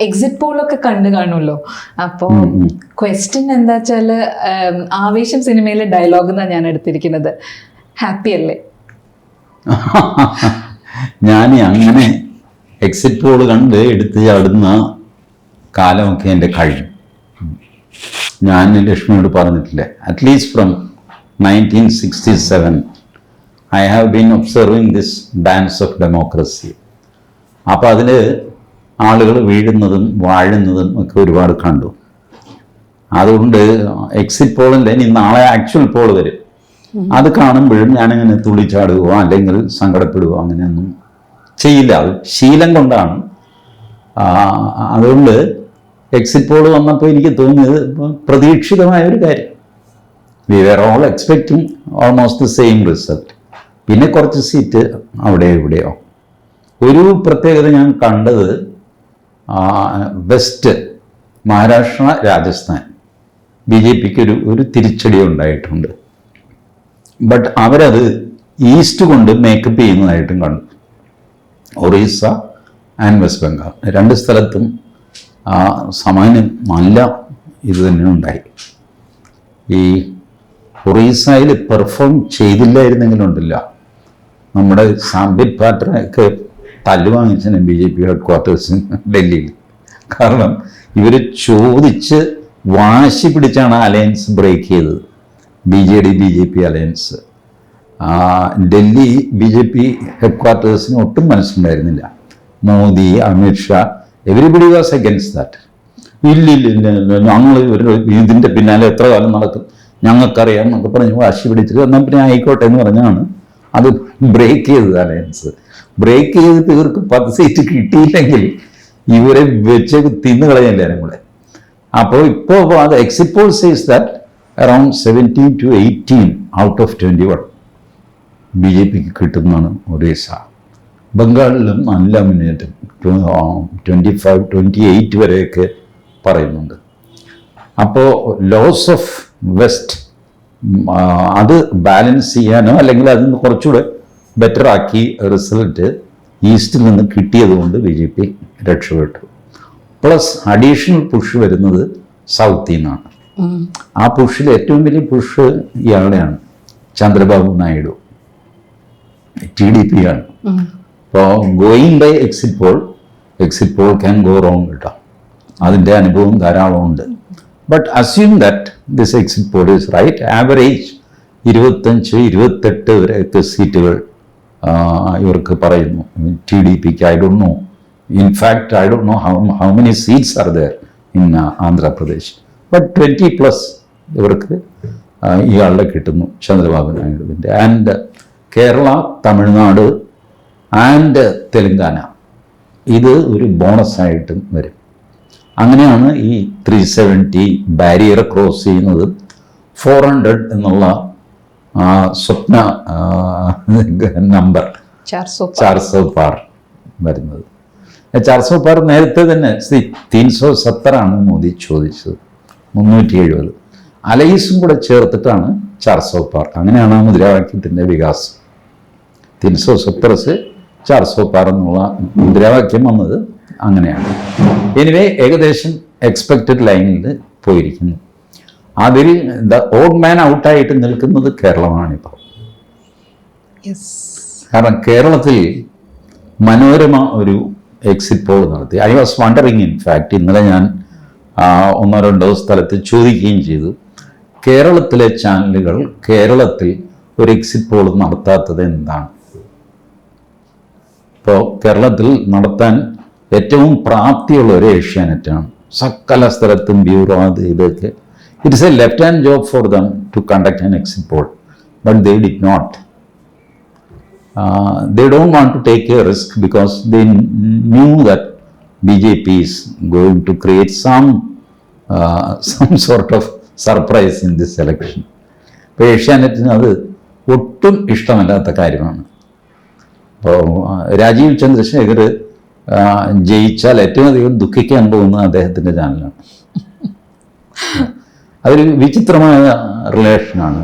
Exit പോളൊക്കെ കണ്ടു കാണുമല്ലോ. അപ്പോ ക്വസ്റ്റ്യൻ എന്താ വെച്ചാൽ ആവേശം സിനിമയിലെ ഡയലോഗ് എന്നാണ് ഞാൻ എടുത്തിരിക്കുന്നത്. ഹാപ്പി അല്ലേ? ഞാൻ അങ്ങനെ എക്സിറ്റ് പോൾ കണ്ട് എടുത്ത് ചാടുന്ന കാലമൊക്കെ എന്റെ കഴിഞ്ഞു ഞാൻ ലക്ഷ്മിയോട് പറഞ്ഞിട്ടില്ല at least from nineteen sixty seven I have been observing this dance of democracy അപ്പോൾ അതിൽ ആളുകൾ വീഴുന്നതും വാഴുന്നതും ഒക്കെ ഒരുപാട് കണ്ടു. അതുകൊണ്ട് എക്സിറ്റ് പോളിന്റെ ഇനി നാളെ ആക്ച്വൽ പോൾ വരും. അത് കാണുമ്പോഴും ഞാനിങ്ങനെ തുള്ളിച്ചാടുകയോ അല്ലെങ്കിൽ സങ്കടപ്പെടുകയോ അങ്ങനെയൊന്നും ചെയ്യില്ല. അത് ശീലം കൊണ്ടാണ്. അതുകൊണ്ട് എക്സിറ്റ് പോൾ വന്നപ്പോൾ എനിക്ക് തോന്നിയത് പ്രതീക്ഷിതമായ ഒരു കാര്യം. We are all expecting almost the same result പിന്നെ കുറച്ച് സീറ്റ് അവിടെ ഇവിടെയോ ഒരു പ്രത്യേകത ഞാൻ കണ്ടത് west Maharashtra Rajasthan. B J പിക്ക് ഒരു ഒരു തിരിച്ചടി ഉണ്ടായിട്ടുണ്ട് ബട്ട് അവരത് ഈസ്റ്റ് കൊണ്ട് മേക്കപ്പ് ചെയ്യുന്നതായിട്ടും കണ്ടു. ഒറീസ ആൻഡ് വെസ്റ്റ് ബംഗാൾ രണ്ട് സ്ഥലത്തും സമാനം നല്ല ഇത് തന്നെ ഉണ്ടായി. ഈ ഒറീസയിൽ പെർഫോം ചെയ്തില്ലായിരുന്നെങ്കിലുണ്ടല്ല. നമ്മുടെ സാമ്പിത് പാറ്ററൊക്കെ തല്ലു വാങ്ങിച്ചതിന് B J P headquarters ഡൽഹിയിൽ. കാരണം ഇവർ ചോദിച്ച് വാശി പിടിച്ചാണ് അലയൻസ് ബ്രേക്ക് ചെയ്തത്. B J D B J P alliance. Delhi B J P head ക്വാർട്ടേഴ്സിന് ഒട്ടും മനസ്സിലുണ്ടായിരുന്നില്ല. Modi Amit Shah everybody was against that ഇല്ലില്ല ഇല്ല ഇല്ല ഞങ്ങൾ ഇവരുടെ ഇതിന്റെ പിന്നാലെ എത്ര കാലം നടക്കും? ഞങ്ങൾക്കറിയാം എന്നൊക്കെ പറഞ്ഞ് വാശി പിടിച്ചിട്ട് എന്നാൽ പിന്നെ ആയിക്കോട്ടെ എന്ന് പറഞ്ഞാണ് അത് ബ്രേക്ക് ചെയ്തത് അലയൻസ്. ബ്രേക്ക് ചെയ്തിട്ട് ഇവർക്ക് പത്ത് സീറ്റ് കിട്ടിയില്ലെങ്കിൽ ഇവരെ വെച്ച് തിന്നു കളഞ്ഞല്ലാരും കൂടെ. അപ്പോൾ ഇപ്പോൾ അത് exit poll says that around seventeen to eighteen out of twenty one B J പിക്ക് കിട്ടുന്നതാണ് ഒറീസ ബംഗാളിലും നല്ല മുന്നേറ്റം. ട്വന്റി ഫൈവ് ട്വന്റി എയ്റ്റ് വരെയൊക്കെ പറയുന്നുണ്ട്. അപ്പോൾ ലോസ് ഓഫ് വെസ്റ്റ് അത് ബാലൻസ് ചെയ്യാനോ അല്ലെങ്കിൽ അതിൽ നിന്ന് കുറച്ചുകൂടെ ബെറ്റർ ആക്കി റിസൾട്ട് ഈസ്റ്റിൽ നിന്ന് കിട്ടിയതുകൊണ്ട് ബി ജെ പി രക്ഷപ്പെട്ടു. പ്ലസ് അഡീഷണൽ പുഷ് വരുന്നത് സൗത്തിൽ നിന്നാണ്. ആ പുഷിൽ ഏറ്റവും വലിയ push ഇയാളെയാണ് Chandrababu Naidu. T D P ആണ്. അപ്പോൾ going by exit poll exit poll can go wrong കേട്ടോ അതിന്റെ അനുഭവം ധാരാളം ഉണ്ട്. But assume that this exit poll is right average ഇരുപത്തഞ്ച് ഇരുപത്തെട്ട് വരെയൊക്കെ സീറ്റുകൾ ഇവർക്ക് പറയുന്നു. T D pick I don't know in fact I don't know how how many seats are there in Andhra Pradesh but twenty plus ഇവർക്ക് ഇയാളുടെ കിട്ടുന്നു ചന്ദ്രബാബു നായിഡുവിന്റെ. ആൻഡ് കേരള തമിഴ്നാട് ആൻഡ് തെലുങ്കാന ഇത് ഒരു ബോണസ് ബോണസായിട്ടും വരും. അങ്ങനെയാണ് ഈ ത്രീ സെവന്റി ബാരിയർ ക്രോസ് ചെയ്യുന്നത്. ഫോർ ഹൺഡ്രഡ് എന്നുള്ള ആ, സ്വപ്ന നമ്പർ. ചാർസോ പാർ വരുന്നത്. ചാർസോ പാർ നേരത്തെ തന്നെ സി തീൻ സോ സത്തറാണ് മോദി ചോദിച്ചത്. മുന്നൂറ്റി എഴുപത് അലൈസും കൂടെ ചേർത്തിട്ടാണ് ചാർസോ പാർ അങ്ങനെയാണ് ആ മുദ്രാവാക്യത്തിന്റെ വികാസം. തീൻസോ സത്തറസ് ചാർസോ പാർ എന്നുള്ള മുദ്രാവാക്യം വന്നത് അങ്ങനെയാണ്. എനിവേ ഏകദേശം എക്സ്പെക്റ്റഡ് ലൈനിൽ പോയിരിക്കുന്നു. അതിൽ ദ ഓഡ് മാൻ ഔട്ടായിട്ട് നിൽക്കുന്നത് കേരളമാണിപ്പോൾ കാരണം കേരളത്തിൽ മനോരമ ഒരു എക്സിറ്റ് പോൾ നടത്തി. I was wondering in fact ഇന്നലെ ഞാൻ ഒന്നോ രണ്ടോ സ്ഥലത്ത് ചോദിക്കുകയും ചെയ്തു. കേരളത്തിലെ ചാനലുകൾ കേരളത്തിൽ ഒരു എക്സിറ്റ് പോൾ നടത്താത്തത് എന്താണ്? ഇപ്പോൾ കേരളത്തിൽ നടത്താൻ ഏറ്റവും പ്രാപ്തിയുള്ള ഒരു ഏഷ്യാനെറ്റാണ്. സകല സ്ഥലത്തും ബ്യൂറോ അത് ഇതൊക്കെ it's a left hand job for them to conduct an exit poll but they did not uh, they don't want to take a risk because they kn- knew that BJP is going to create some uh, some sort of surprise in this election. ഇപ്പോൾ ഏഷ്യാനെറ്റിന് അത് ഒട്ടും ഇഷ്ടമല്ലാത്ത കാര്യമാണ്. അപ്പോൾ രാജീവ് ചന്ദ്രശേഖർ ജയിച്ചാൽ ഏറ്റവും അധികം ദുഃഖിക്കാൻ പോകുന്നത് അദ്ദേഹത്തിന്റെ ചാനലാണ് അതൊരു വിചിത്രമായ റിലേഷനാണ്.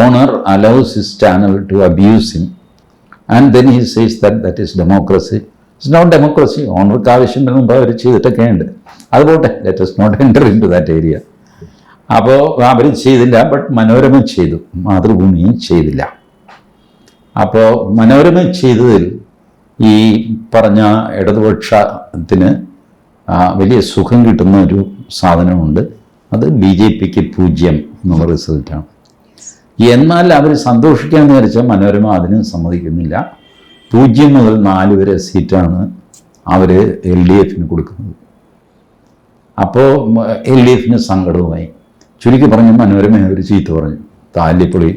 Owner allows his channel to abuse him and then he says that that is democracy it's not democracy ഓണർക്ക് ആവശ്യം മുമ്പ് അവർ ചെയ്തിട്ടൊക്കെ ഉണ്ട് അതുപോട്ടെ. That is not enter in to that area അപ്പോൾ അവർ ചെയ്തില്ല. ബട്ട് മനോരമ ചെയ്തു. മാതൃഭൂമിയും ചെയ്തില്ല. അപ്പോൾ മനോരമ ചെയ്തതിൽ ഈ പറഞ്ഞ ഇടതുപക്ഷത്തിന് വലിയ സുഖം കിട്ടുന്ന ഒരു സാധനമുണ്ട്. അത് ബി ജെ പിക്ക് പൂജ്യം എന്നുള്ള റിസൾട്ടാണ്. എന്നാൽ അവർ സന്തോഷിക്കാൻ വിചാരിച്ചാൽ മനോരമ അതിനും സമ്മതിക്കുന്നില്ല. പൂജ്യം മുതൽ നാല് വരെ സീറ്റാണ് അവർ എൽ ഡി എഫിന് കൊടുക്കുന്നത്. അപ്പോൾ എൽ ഡി എഫിന് സങ്കടവുമായി. ചുരുക്കി പറഞ്ഞ മനോരമ ഒരു ചീത്ത പറഞ്ഞു. താല്യപ്പൊളി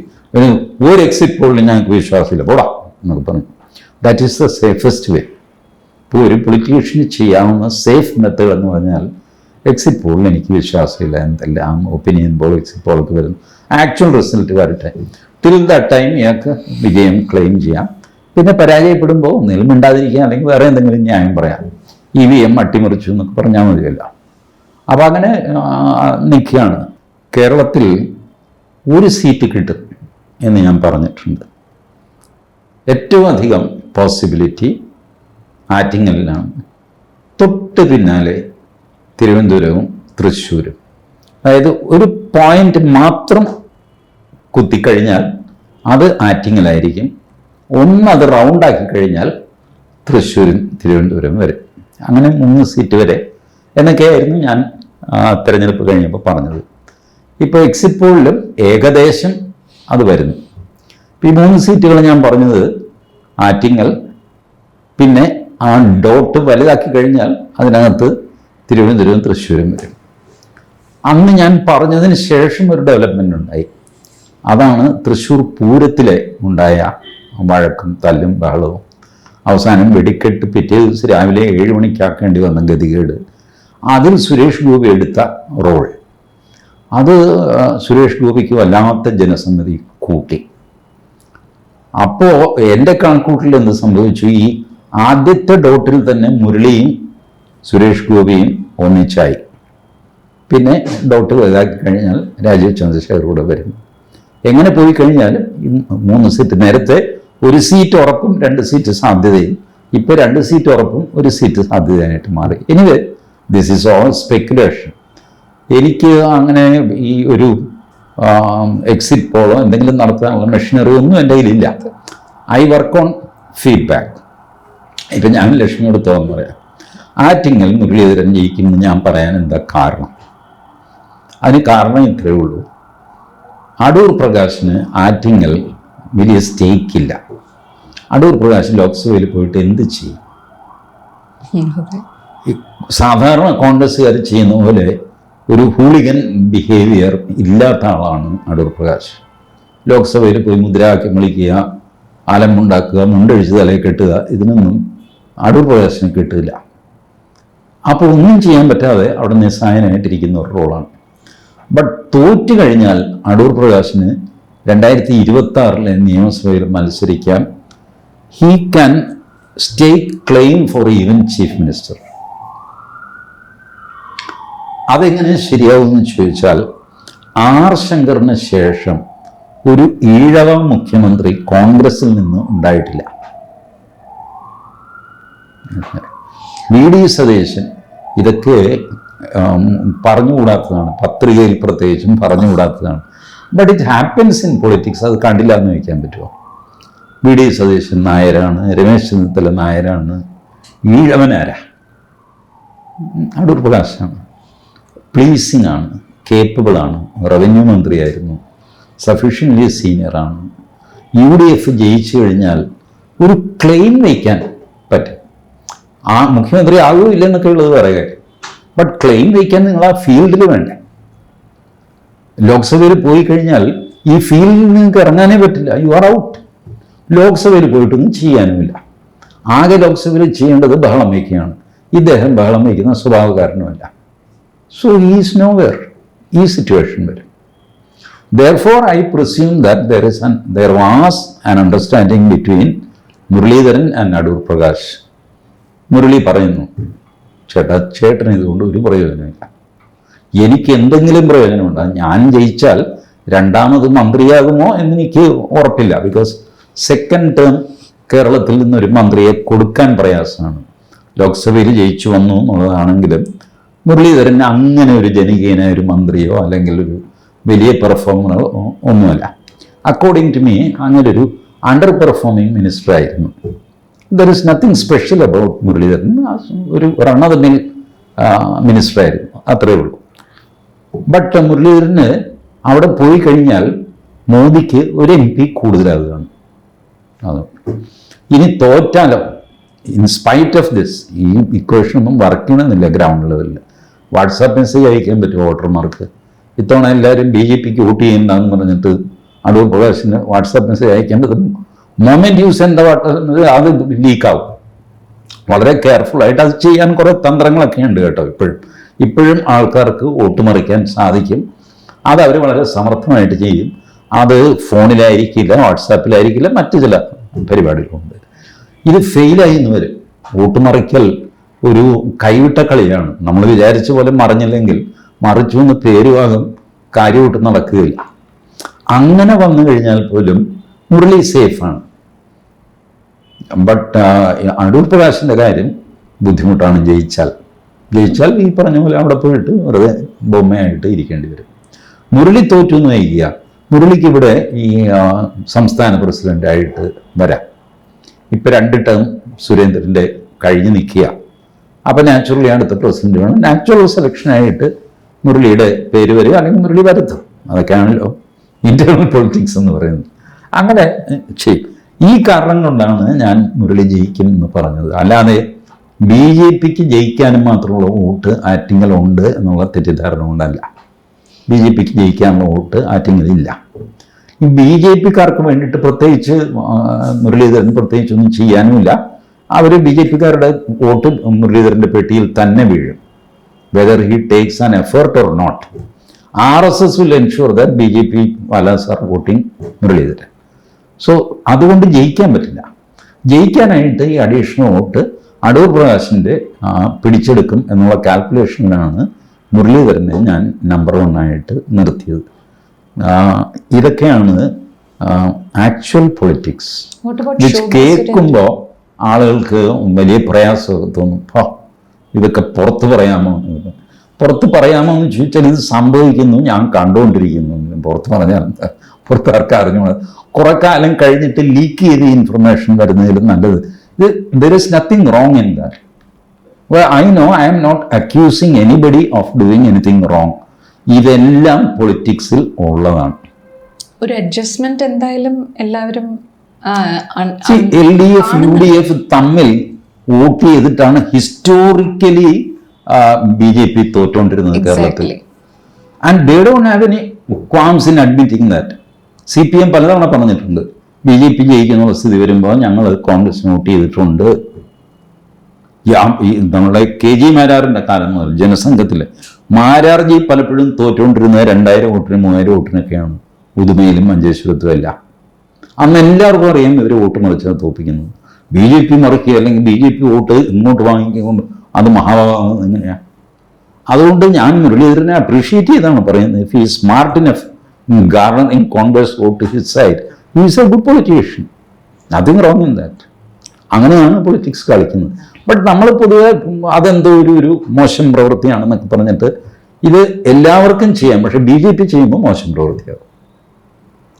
ഒരു എക്സിറ്റ് പോളിൽ ഞങ്ങൾക്ക് വിശ്വാസമില്ല. പോടാ എന്നൊക്കെ പറഞ്ഞു. That is the safest way ഇപ്പോൾ ഒരു പൊളിറ്റീഷ്യന് ചെയ്യാവുന്ന സേഫ് മെത്തേഡ് എന്ന് പറഞ്ഞാൽ എക്സിറ്റ് പോളിൽ എനിക്ക് വിശ്വാസമില്ല. എന്തെല്ലാം ഒപ്പീനിയൻ പോൾ എക്സിറ്റ് പോളൊക്കെ വരുന്നു ആക്ച്വൽ റിസൾട്ട് വരട്ടെ. ടിൽ ദ ടൈം ഇയാൾക്ക് വിജയം ക്ലെയിം ചെയ്യാം. പിന്നെ പരാജയപ്പെടുമ്പോൾ ഒന്നിലും മിണ്ടാതിരിക്കുക അല്ലെങ്കിൽ വേറെ എന്തെങ്കിലും ന്യായം പറയാം. ഇ വി എം അട്ടിമറിച്ചു എന്നൊക്കെ പറഞ്ഞാൽ മതിയല്ലോ. അപ്പോൾ അങ്ങനെ നിൽക്കുകയാണ്. കേരളത്തിൽ ഒരു സീറ്റ് കിട്ടും എന്ന് ഞാൻ പറഞ്ഞിട്ടുണ്ട്. ഏറ്റവും അധികം പോസിബിലിറ്റി ആറ്റിങ്ങലിലാണ്. തൊട്ട് പിന്നാലെ തിരുവനന്തപുരവും തൃശ്ശൂരും. അതായത് ഒരു പോയിന്റ് മാത്രം കുത്തിക്കഴിഞ്ഞാൽ അത് ആറ്റിങ്ങലായിരിക്കും. ഒന്ന് അത് റൗണ്ടാക്കി കഴിഞ്ഞാൽ തൃശ്ശൂരും തിരുവനന്തപുരം വരെ. അങ്ങനെ മൂന്ന് സീറ്റ് വരെ എന്നൊക്കെയായിരുന്നു ഞാൻ തിരഞ്ഞെടുപ്പ് കഴിഞ്ഞപ്പോൾ പറഞ്ഞത്. ഇപ്പോൾ എക്സിറ്റ് പോളിലും ഏകദേശം അത് വരുന്നു. ഈ മൂന്ന് സീറ്റുകൾ ഞാൻ പറഞ്ഞത് ആറ്റിങ്ങൽ പിന്നെ ആ ഡോട്ട് വലുതാക്കി കഴിഞ്ഞാൽ അതിനകത്ത് തിരുവനന്തപുരവും തൃശ്ശൂരും വരും. അന്ന് ഞാൻ പറഞ്ഞതിന് ശേഷം ഒരു ഡെവലപ്മെന്റ് ഉണ്ടായി. അതാണ് തൃശ്ശൂർ പൂരത്തിലെ ഉണ്ടായ വഴക്കും തല്ലും ബഹളവും. അവസാനം വെടിക്കെട്ട് പിറ്റേ ദിവസം രാവിലെ ഏഴ് മണിക്കാക്കേണ്ടി വന്ന ഗതികേട്. അതിൽ സുരേഷ് ഗോപി എടുത്ത റോൾ അത് സുരേഷ് ഗോപിക്ക് വല്ലാത്ത ജനസമ്മതി കൂട്ടി. അപ്പോൾ എന്റെ കണക്കൂട്ടിൽ എന്ത് സംഭവിച്ചു? ഈ ആദ്യത്തെ ഡോട്ടിൽ തന്നെ മുരളിയും സുരേഷ് ഗോപിയും ഒന്നിച്ചായി. പിന്നെ ഡോട്ട് വലുതാക്കി കഴിഞ്ഞാൽ രാജീവ് ചന്ദ്രശേഖർ കൂടെ വരും. എങ്ങനെ പോയി കഴിഞ്ഞാലും മൂന്ന് സീറ്റ് നേരത്തെ ഒരു സീറ്റ് ഉറപ്പും രണ്ട് സീറ്റ് സാധ്യതയും ഇപ്പോൾ രണ്ട് സീറ്റ് ഉറപ്പും ഒരു സീറ്റ് സാധ്യതയായിട്ട് മാറി. Anyway this is all speculation എനിക്ക് അങ്ങനെ ഈ ഒരു എക്സിറ്റ് പോളോ എന്തെങ്കിലും നടത്താനുള്ള മെഷീനറി ഒന്നും എന്റെ കയ്യിലില്ല. ഐ വർക്ക് ഓൺ ഫീഡ്ബാക്ക് ഇപ്പം ഞാൻ ലക്ഷ്മിയോട് തോന്നുന്നു പറയാം. ആറ്റിങ്ങൽ മുരളീധരൻ ജയിക്കുമെന്ന് ഞാൻ പറയാൻ എന്താ കാരണം? അതിന് കാരണം ഇത്രയേ ഉള്ളൂ. അടൂർ പ്രകാശിന് ആറ്റിങ്ങൽ വലിയ സ്റ്റേക്കില്ല അടൂർ പ്രകാശ് ലോക്സഭയിൽ പോയിട്ട് എന്ത് ചെയ്യും? സാധാരണ കോൺഗ്രസ്സുകാർ ചെയ്യുന്ന പോലെ ഒരു ഹൂളിഗൻ ബിഹേവിയർ ഇല്ലാത്ത ആളാണ് അടൂർ പ്രകാശ്. ലോക്സഭയിൽ പോയി മുദ്രാവാക്യം വിളിക്കുക ആലമ്പുണ്ടാക്കുക മുണ്ടഴിച്ച് തലയിൽ കെട്ടുക ഇതിനൊന്നും അടൂർ പ്രകാശിന് കിട്ടില്ല. അപ്പോൾ ഒന്നും ചെയ്യാൻ പറ്റാതെ അവിടെ നിസ്സഹായനായിട്ടിരിക്കുന്ന ഒരു റോളാണ്. ബട്ട് തോറ്റു കഴിഞ്ഞാൽ അടൂർ പ്രകാശിന് രണ്ടായിരത്തി ഇരുപത്തി ആറിലെ നിയമസഭയിൽ മത്സരിക്കാം he can stake claim for even chief minister അതെങ്ങനെ ശരിയാവുമെന്ന് ചോദിച്ചാൽ ആർ ശങ്കറിന് ശേഷം ഒരു ഈഴവ മുഖ്യമന്ത്രി കോൺഗ്രസിൽ നിന്ന് ഉണ്ടായിട്ടില്ല. വി ഡി സതീശൻ ഇതൊക്കെ പറഞ്ഞുകൂടാത്തതാണ്. പത്രികയിൽ പ്രത്യേകിച്ചും പറഞ്ഞുകൂടാത്തതാണ്. But it happens in politics അത് കണ്ടില്ല എന്ന് വയ്ക്കാൻ പറ്റുമോ? വി ഡി സതീശൻ നായരാണ് രമേശ് ചെന്നിത്തല നായരാണ് ഈഴവനാരാ അടൂർ പ്രകാശാണ് പ്ലീസിങ് ആണ് കേപ്പബിൾ ആണ് റവന്യൂ മന്ത്രിയായിരുന്നു സഫീഷ്യന്റ്ലി സീനിയറാണ് യു ഡി എഫ് ജയിച്ചു കഴിഞ്ഞാൽ ഒരു ക്ലെയിം വയ്ക്കാൻ പറ്റും. ആ മുഖ്യമന്ത്രി ആകുമോ ഇല്ലെന്നൊക്കെ ഉള്ളത് പറയുക ബട്ട് ക്ലെയിം വയ്ക്കാൻ നിങ്ങൾ ആ ഫീൽഡിൽ വേണ്ടേ? ലോക്സഭയിൽ പോയി കഴിഞ്ഞാൽ ഈ ഫീൽഡിൽ നിങ്ങൾക്ക് ഇറങ്ങാനേ പറ്റില്ല. യു ആർ ഔട്ട് ലോക്സഭയിൽ പോയിട്ടൊന്നും ചെയ്യാനുമില്ല. ആകെ ലോക്സഭയിൽ ചെയ്യേണ്ടത് ബഹളം വയ്ക്കുകയാണ്. ഇദ്ദേഹം ബഹളം വയ്ക്കുന്ന സ്വഭാവകാരനുമല്ല. സോ ഈസ് നോ വെയർ ഈ സിറ്റുവേഷൻ വരും Therefore, I presume that there is there was an understanding between Muraleedharan and Adoor Prakash Murali പറയുന്നു ചേട്ടാ ചേട്ടന് ഇതുകൊണ്ട് ഒരു പ്രയോജനമില്ല എനിക്ക് എന്തെങ്കിലും പ്രയോജനമുണ്ടോ. ഞാൻ ജയിച്ചാൽ രണ്ടാമത് മന്ത്രിയാകുമോ എന്ന് എനിക്ക് ഉറപ്പില്ല. ബിക്കോസ് സെക്കൻഡ് ടേം കേരളത്തിൽ നിന്നൊരു മന്ത്രിയെ കൊടുക്കാൻ പ്രയാസമാണ്. ലോക്സഭയിൽ ജയിച്ചു വന്നു എന്നുള്ളതാണെങ്കിലും മുരളീധരൻ അങ്ങനെ ഒരു ജനകീയനായ ഒരു മന്ത്രിയോ അല്ലെങ്കിൽ ഒരു വലിയ പെർഫോമറോ ഒന്നുമല്ല. അക്കോർഡിംഗ് ടു മീ അങ്ങനെ ഒരു അണ്ടർ പെർഫോമിങ് മിനിസ്റ്റർ ആയിരുന്നു. There is nothing special about Muraleedharan ഒരു മിൽ മിനിസ്റ്റർ ആയിരുന്നു. അത്രയേ ഉള്ളൂ. ബട്ട് മുരളീധരന് അവിടെ പോയി കഴിഞ്ഞാൽ മോദിക്ക് ഒരു എം പി കൂടുതലാകുകയാണ്. അത്. ഇനി തോറ്റാലോ? ഇൻസ്പൈറ്റ് ഓഫ് ദിസ് ഈ ഇക്വേഷൻ ഒന്നും വർക്ക് ചെയ്യണമെന്നില്ല ഗ്രൗണ്ട് ലെവലിൽ വാട്സാപ്പ് മെസ്സേജ് അയക്കാൻ പറ്റും വോട്ടർമാർക്ക്? ഇത്തവണ എല്ലാവരും ബി ജെ പിക്ക് വോട്ട് ചെയ്യുന്നതെന്ന് പറഞ്ഞിട്ട് അടൂർ പ്രകാശിന് വാട്സാപ്പ് മെസ്സേജ് അയക്കാൻ മൊമെന്റ് യൂസ് എന്താ അത് ലീക്കാവും. വളരെ കെയർഫുൾ ആയിട്ട് അത് ചെയ്യാൻ കുറേ തന്ത്രങ്ങളൊക്കെ ഉണ്ട് കേട്ടോ ഇപ്പോഴും. ഇപ്പോഴും ആൾക്കാർക്ക് വോട്ട് മറിക്കാൻ സാധിക്കും. അത് അവർ വളരെ സമർത്ഥമായിട്ട് ചെയ്യും. അത് ഫോണിലായിരിക്കില്ല വാട്സാപ്പിലായിരിക്കില്ല മറ്റു ചില പരിപാടികളുണ്ട്. ഇത് ഫെയിലായി എന്ന് വരും. വോട്ട് മറിക്കൽ ഒരു കൈവിട്ട കളിയാണ്. നമ്മൾ വിചാരിച്ച പോലെ മറിഞ്ഞില്ലെങ്കിൽ മറിച്ചു എന്ന് പേരുവാകും കാര്യമായിട്ട് നടക്കുകയില്ല. അങ്ങനെ വന്നു കഴിഞ്ഞാൽ പോലും മുരളി സേഫാണ് ബട്ട് അടൂർ പ്രകാശിന്റെ കാര്യം ബുദ്ധിമുട്ടാണ് ജയിച്ചാൽ. ജയിച്ചാൽ ഈ പറഞ്ഞ പോലെ അവിടെ പോയിട്ട് വെറുതെ ബൊമ്മയായിട്ട് ഇരിക്കേണ്ടി വരും. മുരളി തോറ്റു എന്ന് വയ്ക്കുക മുരളിക്ക് ഇവിടെ ഈ സംസ്ഥാന പ്രസിഡന്റായിട്ട് വരാം. ഇപ്പം രണ്ട് ടേം സുരേന്ദ്രന്റെ കഴിഞ്ഞ് നിൽക്കുക അപ്പം നാച്ചുറലി അടുത്ത പ്രസിഡന്റ് വേണം. നാച്ചുറൽ സെലക്ഷനായിട്ട് മുരളിയുടെ പേര് വരിക അല്ലെങ്കിൽ മുരളി വരത്തും. അതൊക്കെയാണല്ലോ ഇന്റേണൽ പൊളിറ്റിക്സ് എന്ന് പറയുന്നത്. അങ്ങനെ ചെയ്യും ഈ കാരണം കൊണ്ടാണ് ഞാൻ മുരളി ജയിക്കും എന്ന് പറഞ്ഞത്. അല്ലാതെ ബി ജെ പിക്ക് ജയിക്കാനും മാത്രമുള്ള വോട്ട് ആറ്റിങ്ങലുണ്ട് എന്നുള്ള തെറ്റിദ്ധാരണ കൊണ്ടല്ല. ബി ജെ പിക്ക് ജയിക്കാനുള്ള വോട്ട് ആറ്റിങ്ങലില്ല. ഈ ബി ജെ പിക്കാർക്ക് വേണ്ടിയിട്ട് പ്രത്യേകിച്ച് മുരളീധരൻ പ്രത്യേകിച്ചൊന്നും ചെയ്യാനുമില്ല. അവർ ബി ജെ പിക്കാരുടെ വോട്ട് മുരളീധരന്റെ പെട്ടിയിൽ തന്നെ വീഴും. Whether he takes an effort or not R S S will ensure that B J P വാലാസ് are voting Muraleedharan so അതുകൊണ്ട് ജയിക്കാൻ പറ്റില്ല. ജയിക്കാനായിട്ട് ഈ അഡീഷണൽ വോട്ട് അടൂർ പ്രകാശിന്റെ പിടിച്ചെടുക്കും എന്നുള്ള കാൽക്കുലേഷനിലാണ് മുരളീധരനെ ഞാൻ നമ്പർ വൺ ആയിട്ട് നിർത്തിയത്. ഇതൊക്കെയാണ് ആക്ച്വൽ പൊളിറ്റിക്സ് വിച്ച് കേൾക്കുമ്പോൾ ആളുകൾക്ക് വലിയ പ്രയാസമൊക്കെ തോന്നും. "ഹോ, ഇതൊക്കെ പുറത്ത് പറയാമോ? പുറത്ത് പറയാമോ എന്ന് ചോദിച്ചാൽ ഇത് സംഭവിക്കുന്നു ഞാൻ കണ്ടുകൊണ്ടിരിക്കുന്നു. പുറത്ത് പറഞ്ഞാൽ? പുറത്ത് ആർക്കും അറിഞ്ഞോളൂ കുറെ കാലം കഴിഞ്ഞിട്ട് ലീക്ക് ചെയ്ത് ഇൻഫർമേഷൻ വരുന്നതിലും നല്ലത്. ഇത് there is nothing wrong in that I know I am not accusing anybody of doing anything wrong ഇതെല്ലാം പൊളിറ്റിക്സിൽ ഉള്ളതാണ്. ഒരു അഡ്ജസ്റ്റ്മെന്റ് എന്തായാലും എല്ലാവരും L D F U D F തമ്മിൽ വോട്ട് ചെയ്തിട്ടാണ് ഹിസ്റ്റോറിക്കലി ബി ജെ പി തോറ്റുകൊണ്ടിരുന്നത് കേരളത്തിൽ. And they don't have any qualms in admitting that C P M പലതവണ പറഞ്ഞിട്ടുണ്ട്. ബി ജെ പി ജയിക്കുന്ന വസ്തുതി വരുമ്പോൾ ഞങ്ങൾ കോൺഗ്രസ് നോട്ട് ചെയ്തിട്ടുണ്ട്. നമ്മുടെ കെ ജി മാരാറിന്റെ കാലം മുതൽ ജനസംഘത്തിൽ മാരാർജി പലപ്പോഴും തോറ്റുകൊണ്ടിരുന്നത് രണ്ടായിരം വോട്ടിന് മൂവായിരം വോട്ടിനൊക്കെയാണ്. ഉദുമയിലും മഞ്ചേശ്വരത്തും എല്ലാം. അന്ന് എല്ലാവർക്കും അറിയാം ഇവർ വോട്ട് മറിച്ചാണ് തോപ്പിക്കുന്നത്. ബി ജെ പി മറിക്കുക അല്ലെങ്കിൽ ബി ജെ പി വോട്ട് ഇങ്ങോട്ട് വാങ്ങിക്കൊണ്ട് അത് മഹാഭാഗം എങ്ങനെയാണ് അതുകൊണ്ട് ഞാൻ മുരളീധരനെ അപ്രീഷിയേറ്റ് ചെയ്താണ് പറയുന്നത്. ഇഫ് ഈ smart enough gardening to his side. He is a good politician. Nothing wrong in that. അങ്ങനെയാണ് പൊളിറ്റിക്സ് കളിക്കുന്നത് ബട്ട് നമ്മൾ പൊതുവെ അതെന്തോ ഒരു ഒരു മോശം പ്രവൃത്തിയാണെന്നൊക്കെ പറഞ്ഞിട്ട് ഇത് എല്ലാവർക്കും ചെയ്യാം പക്ഷെ ബി ജെ പി ചെയ്യുമ്പോൾ മോശം പ്രവൃത്തിയാവും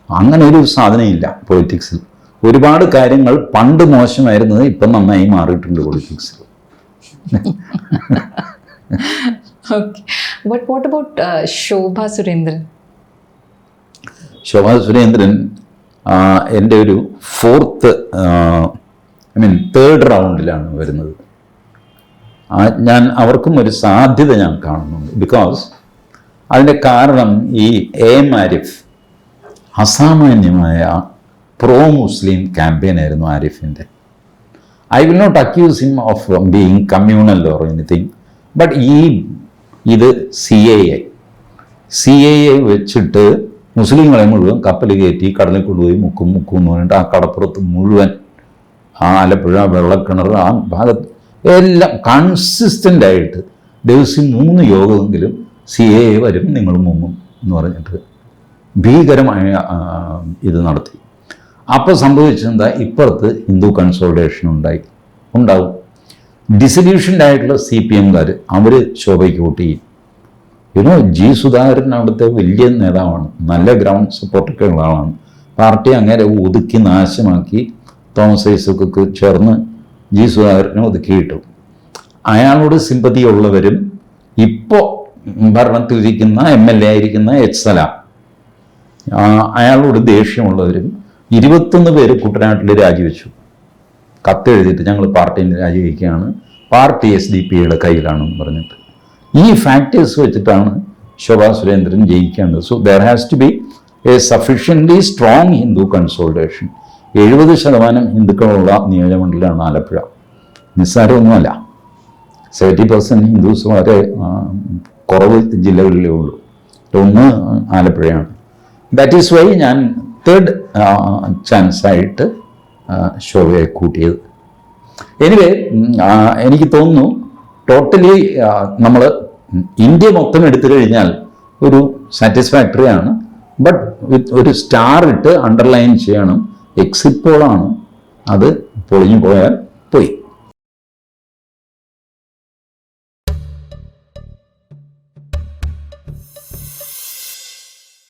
അങ്ങനെ ഒരു സാധനമില്ല പൊളിറ്റിക്സിൽ ഒരുപാട് കാര്യങ്ങൾ പണ്ട് മോശമായിരുന്നത് ഇപ്പം നന്നായി മാറിയിട്ടുണ്ട് പൊളിറ്റിക്സിൽ but what about Shobha Surendran? Shobha Surendran എന്റെ ഒരു ഫോർത്ത് ഐ മീൻ തേർഡ് റൗണ്ടിലാണ് വരുന്നത്. ഞാൻ അവർക്കും ഒരു സാധ്യത ഞാൻ കാണുന്നുണ്ട്. ബിക്കോസ് അതിന്റെ കാരണം ഈ എ ആരിഫ് അസാമാന്യമായ പ്രോ മുസ്ലിം ക്യാമ്പയിൻ ആയിരുന്നു ആരിഫിന്റെ. I will not accuse him of being communal or anything but ഈ ഇത് C A A C A A വെച്ചിട്ട് മുസ്ലിങ്ങളെ മുഴുവൻ കപ്പൽ കയറ്റി കടലിൽ കൊണ്ടുപോയി മുക്കും മുക്കും എന്ന് പറഞ്ഞിട്ട് ആ കടപ്പുറത്ത് മുഴുവൻ ആ ആലപ്പുഴ വെള്ളക്കിണർ ആ ഭാഗത്ത് എല്ലാം കൺസിസ്റ്റന്റ് ആയിട്ട് ദിവസം മൂന്ന് യോഗമെങ്കിലും സി എ വരും നിങ്ങൾ മുങ്ങും എന്ന് പറഞ്ഞിട്ട് ഭീകരമായ ഇത് നടത്തി. അപ്പോൾ സംഭവിച്ചെന്താ? ഇപ്പുറത്ത് ഹിന്ദു കൺസോൾട്ടേഷൻ ഉണ്ടായി ഉണ്ടാവും. ഡിസല്യൂഷൻഡ് ആയിട്ടുള്ള സി പി എംകാർ അവർ ശോഭയ്ക്ക് വോട്ട് ചെയ്യും. യുനോ ജി സുധാകരൻ അവിടുത്തെ വലിയ നേതാവാണ്. നല്ല ഗ്രൗണ്ട് സപ്പോർട്ടൊക്കെ ഉള്ള ആളാണ്. പാർട്ടി അങ്ങനെ ഒതുക്കി നാശമാക്കി തോമസ് ഐസക്കൊക്കെ ചേർന്ന് ജി സുധാകരനെ ഒതുക്കിയിട്ടു. അയാളോട് സിമ്പതിയുള്ളവരും ഇപ്പോൾ ഭരണത്തിലിരിക്കുന്ന എം എൽ എ ആയിരിക്കുന്ന എച്ച് സലാം. അയാളോട് ദേഷ്യമുള്ളവരും ഇരുപത്തൊന്ന് പേര് കുട്ടനാട്ടിൽ രാജിവെച്ചു. കത്തെഴുതിയിട്ട് ഞങ്ങൾ പാർട്ടിയിൽ രാജിവെക്കുകയാണ്. പാർട്ടി എസ് ഡി പിയുടെ കയ്യിലാണെന്ന് പറഞ്ഞിട്ട്. ഈ ഫാക്ടേഴ്സ് വെച്ചിട്ടാണ് Shobha Surendran ജയിക്കേണ്ടത്. So there has to be a sufficiently strong Hindu consolidation എഴുപത് ശതമാനം ഹിന്ദുക്കളുള്ള നിയോജകമണ്ഡലമാണ് ആലപ്പുഴ. നിസ്സാരമൊന്നുമല്ല. സെവന്റി പെർസെന്റ് ഹിന്ദുസ് വളരെ കുറവ് ജില്ലകളിലേ ഉള്ളൂ. ഒന്ന് ആലപ്പുഴയാണ്. ദാറ്റ് ഈസ് വൈ ഞാൻ തേർഡ് ചാൻസായിട്ട് ശോഭയെ കൂട്ടിയത്. എനിവേ എനിക്ക് തോന്നുന്നു ടോട്ടലി നമ്മൾ ഇന്ത്യ മൊത്തം എടുത്തു കഴിഞ്ഞാൽ ഒരു സാറ്റിസ്ഫാക്ടറി ആണ്. ബട്ട് വിത്ത് ഒരു സ്റ്റാർ ഇട്ട് അണ്ടർലൈൻ ചെയ്യണം. എക്സിറ്റ് പോളാണ് അത് പൊളിഞ്ഞു പോയാൽ പോയി.